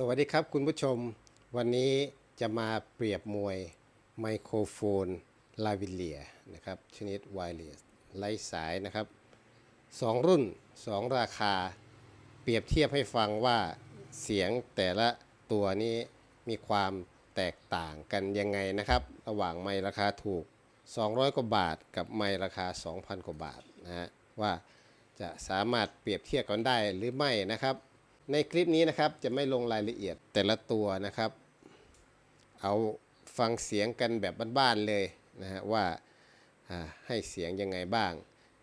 สวัสดีครับคุณผู้ชม วันนี้จะมาเปรียบมวยไมโครโฟนลาวิเลียนะครับชนิดไวเลสไร้สายนะครับสองรุ่น 2 ราคา เปรียบเทียบให้ฟังว่าเสียงแต่ละตัวนี้มีความแตกต่างกันยังไงนะครับ ระหว่างไมค์ราคาถูก 200 กว่าบาท กับไมค์ราคา 2,000 กว่าบาทนะฮะว่าจะสามารถเปรียบเทียบกันได้หรือไม่นะครับ ในคลิปนี้นะครับจะไม่ลงรายละเอียดแต่ละตัวนะครับ เอาฟังเสียงกันแบบบ้านๆเลยนะฮะว่าให้เสียงยังไงบ้าง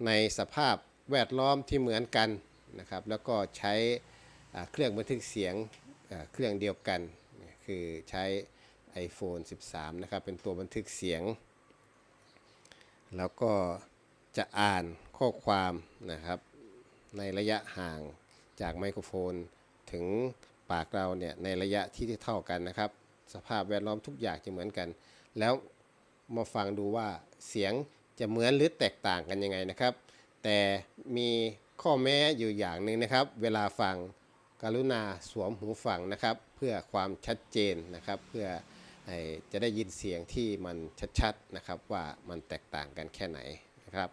ในสภาพแวดล้อมที่เหมือนกันนะครับ แล้วก็ใช้เครื่องบันทึกเสียงเครื่องเดียวกัน คือใช้ iPhone 13 นะครับ เป็นตัวบันทึกเสียง แล้วก็จะอ่านข้อความนะครับในระยะห่าง จากไมโครโฟน ถึงปากเราเนี่ยในระยะที่เท่ากันนะครับ สภาพแวดล้อมทุกอย่างจะเหมือนกัน แล้วมาฟังดูว่าเสียงจะเหมือนหรือแตกต่างกันยังไงนะครับ แต่มีข้อแม้อยู่อย่างหนึ่งนะครับ เวลาฟังกรุณาสวมหูฟังนะครับ เพื่อความชัดเจนนะครับ เพื่อจะได้ยินเสียงที่มันชัดๆนะครับว่ามันแตกต่างกันแค่ไหนนะครับ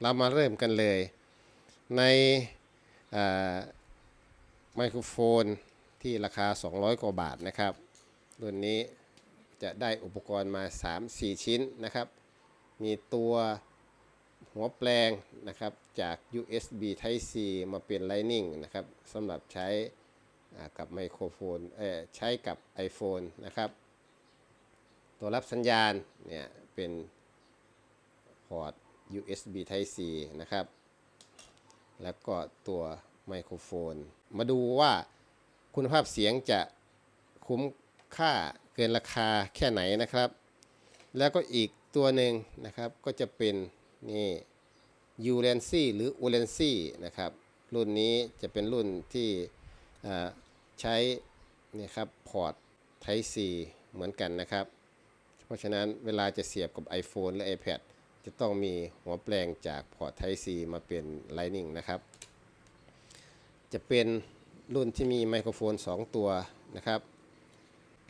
เรามาเริ่มกันเลยใน ไมโครโฟนที่ราคา 200 กว่าบาทนะครับ รุ่นนี้จะได้อุปกรณ์มา 3-4 ชิ้นนะครับ มีตัวหัวแปลงนะครับจาก USB Type C มาเป็น Lightning นะครับสำหรับใช้กับไมโครโฟนใช้กับ iPhone นะครับ ตัวรับสัญญาณเนี่ยเป็นพอร์ต USB Type C นะครับ แล้วก็ตัวไมโครโฟน มาดูว่าคุณภาพเสียงจะคุ้มค่าเกินราคาแค่ไหนนะครับ แล้วก็อีกตัวหนึ่งนะครับก็จะเป็นนี่ยูเรนซี่หรืออูเรนซี่นะครับรุ่นนี้จะเป็นรุ่นที่ใช้นี่ครับพอร์ต Type C เหมือนกันนะครับ เพราะฉะนั้นเวลาจะเสียบกับ iPhone และ iPad จะต้องมีหัวแปลงจากพอร์ต Type C มาเป็น Lightning นะครับ จะเป็นรุ่นที่มีไมโครโฟน 2 ตัวนะครับ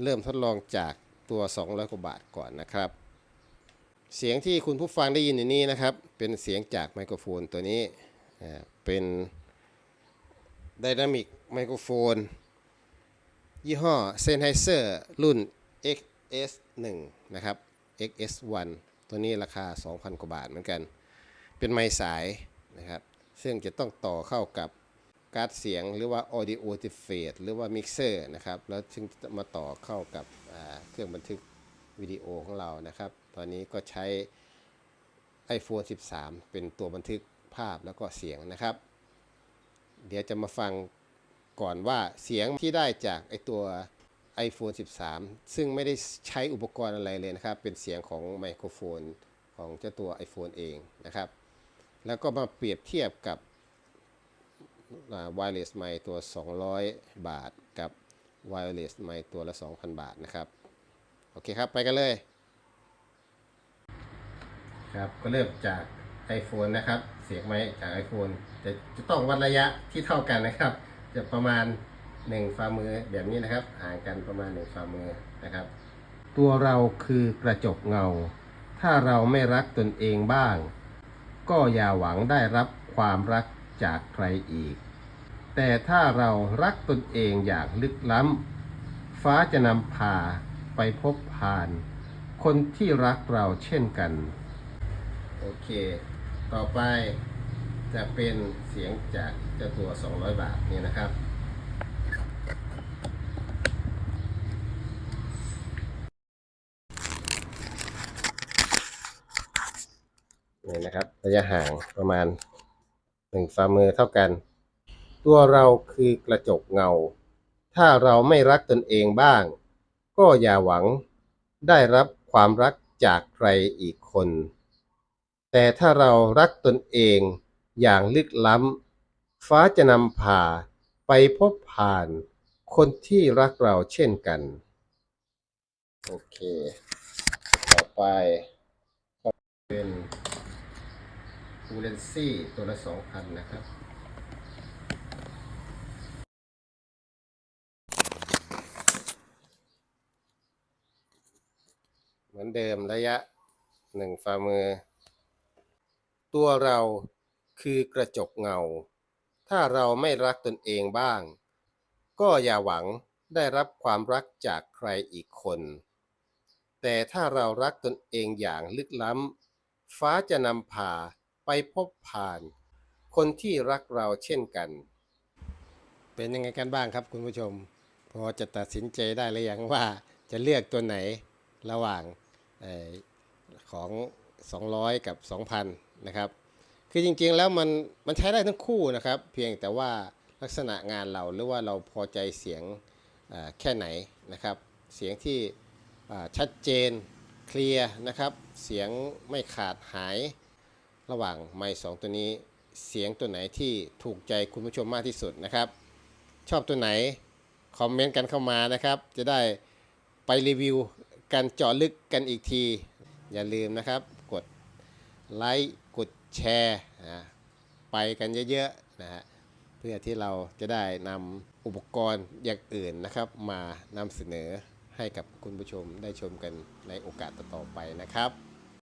เริ่มทดลองจากตัว 200 กว่าบาทก่อนนะครับ เสียงที่คุณผู้ฟังได้ยินอยู่นี้นะครับ เป็นเสียงจากไมโครโฟนตัวนี้เป็นไดนามิกไมโครโฟน ยี่ห้อ Sennheiser รุ่น XS1 นะครับ XS1 ตัวนี้ราคา 2,000 กว่าบาทเหมือนกัน เป็นไม้สายนะครับ ซึ่งจะต้องต่อเข้ากับการ์ดเสียงหรือว่า audio interface หรือว่า mixer นะครับ แล้วถึงจะมาต่อเข้ากับเครื่องบันทึกวิดีโอของเรานะครับ ตอนนี้ก็ใช้ iPhone 13 เป็นตัวบันทึกภาพแล้วก็เสียงนะครับ เดี๋ยวจะมาฟังก่อนว่าเสียงที่ได้จากไอตัว iPhone 13 ซึ่งไม่ได้ใช้อุปกรณ์อะไรเลยนะครับ เป็นเสียงของไมโครโฟนของเจ้าตัว iPhone เองนะครับ แล้วก็มาเปรียบเทียบกับ wireless mic ตัว 200 บาท กับ wireless mic ตัวละ 2,000 บาทนะครับ โอเคครับ ไปกันเลย ครับก็เริ่มจาก iPhone นะครับ เสียงไม้จาก iPhone จะจะต้องวัดระยะที่เท่ากันนะครับ จะประมาณ 1ฝ่ามือแบบนี้นะครับห่างกันประมาณ1ฝ่ามือนะครับ ตัวเราคือกระจกเงา ถ้าเราไม่รักตนเองบ้าง ก็อย่าหวังได้รับความรักจากใครอีก แต่ถ้าเรารักตนเองอย่างลึกล้ำ ฟ้าจะนำพาไปพบผ่าน คนที่รักเราเช่นกัน โอเค ต่อไปจะเป็นเสียงจากเจ้าตัว 200 บาทนี่นะครับ นี่นะครับ ระยะห่างประมาณหนึ่งฝ่ามือเท่ากัน ตัวเราคือกระจกเงา ถ้าเราไม่รักตนเองบ้าง ก็อย่าหวังได้รับความรักจากใครอีกคน แต่ถ้าเรารักตนเองอย่างลึกล้ำ ฟ้าจะนำพาไปพบผ่านคนที่รักเราเช่นกัน โอเค ต่อไปก็เป็น คูเลนซี่ตัวละสองพันนะครับ เหมือนเดิมระยะหนึ่งฝ่ามือ ตัวเราคือกระจกเงา ถ้าเราไม่รักตนเองบ้าง ก็อย่าหวังได้รับความรักจากใครอีกคน แต่ถ้าเรารักตนเองอย่างลึกล้ำ ฟ้าจะนำพา ไปพบผ่าน คนที่รักเราเช่นกัน เป็นยังไงกันบ้างครับคุณผู้ชม พอจะตัดสินใจได้หรือยังว่าจะเลือกตัวไหนระหว่างอของ 200 กับ 2,000 นะครับ คือจริงๆแล้วมันมันใช้ได้ทั้งคู่นะครับ เพียงแต่ว่าลักษณะงานเราหรือว่าเราพอใจเสียงอ่อแค่ไหนนะครับ เสียงที่อ่าชัดเจนเคลียร์นะครับ เสียงไม่ขาดหาย ระหว่างไมค์สองตัวนี้เสียงตัวไหนที่ถูกใจคุณผู้ชมมากที่สุดนะครับ ชอบตัวไหนคอมเมนต์กันเข้ามานะครับ จะได้ไปรีวิวกันเจาะลึกกันอีกที อย่าลืมนะครับ กดไลค์กดแชร์นะไปกันเยอะๆนะฮะเพื่อที่เราจะได้นำอุปกรณ์อย่างอื่นนะครับ มานำเสนอให้กับคุณผู้ชมได้ชมกันในโอกาสต่อๆไปนะครับ